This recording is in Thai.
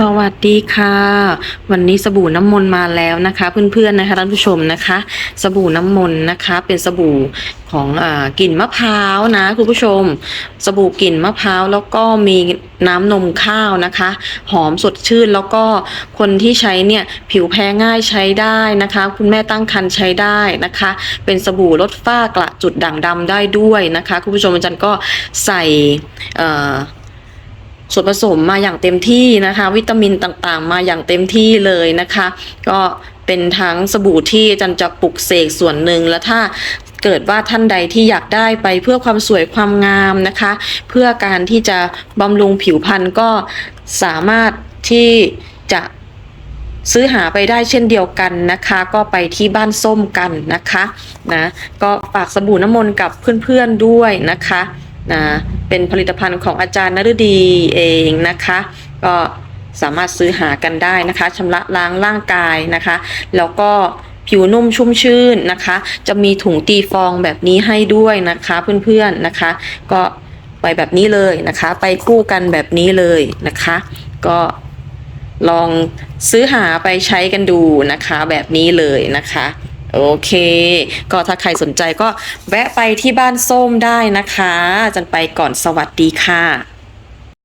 สวัสดีค่ะ วันนี้สบู่น้ำมนต์มาแล้วนะคะ เพื่อนๆนะคะท่านผู้ชมนะคะ สบู่น้ำมนต์นะคะ เป็นสบู่ของอากลิ่นมะพร้าวนะคุณผู้ชม สบู่กลิ่นมะพร้าวแล้วก็มีน้ำนมข้าวนะคะ หอมสดชื่นแล้วก็คนที่ใช้เนี่ยผิวแพ้ง่ายใช้ได้นะคะ คุณแม่ตั้งครรภ์ใช้ได้นะคะ เป็นสบู่ลดฝ้ากระจุดด่างดำได้ด้วยนะคะ คุณผู้ชมอาจารย์ก็ใส่ ส่วนผสมมาอย่างเต็มที่นะคะ วิตามินต่างๆ มาอย่างเต็มที่เลยนะคะ ก็เป็นทั้งสบู่ที่อาจันจะปลุกเสกส่วนหนึ่งแล้วถ้าเกิดว่าท่านใดที่อยากได้ไปเพื่อความสวยความงามนะคะ เพื่อการที่จะบำรุงผิวพรรณก็สามารถที่จะซื้อหาไปได้เช่นเดียวกันนะคะ ก็ไปที่บ้านส้มกันนะคะนะก็ฝากสบู่น้ำมนต์กับเพื่อนๆด้วยนะคะนะ เป็นผลิตภัณฑ์ของอาจารย์นฤดีเองนะคะ ก็สามารถซื้อหากันได้นะคะชำระล้างร่างกายนะคะ แล้วก็ผิวนุ่มชุ่มชื่นนะคะ จะมีถุงตีฟองแบบนี้ให้ด้วยนะคะเพื่อนๆนะคะ ก็ไปแบบนี้เลยนะคะ ไปคู่กันแบบนี้เลยนะคะ ก็ลองซื้อหาไปใช้กันดูนะคะแบบนี้เลยนะคะ โอเค ก็ถ้าใครสนใจก็แวะไปที่บ้านส้มได้นะคะจันไปก่อนสวัสดีค่ะ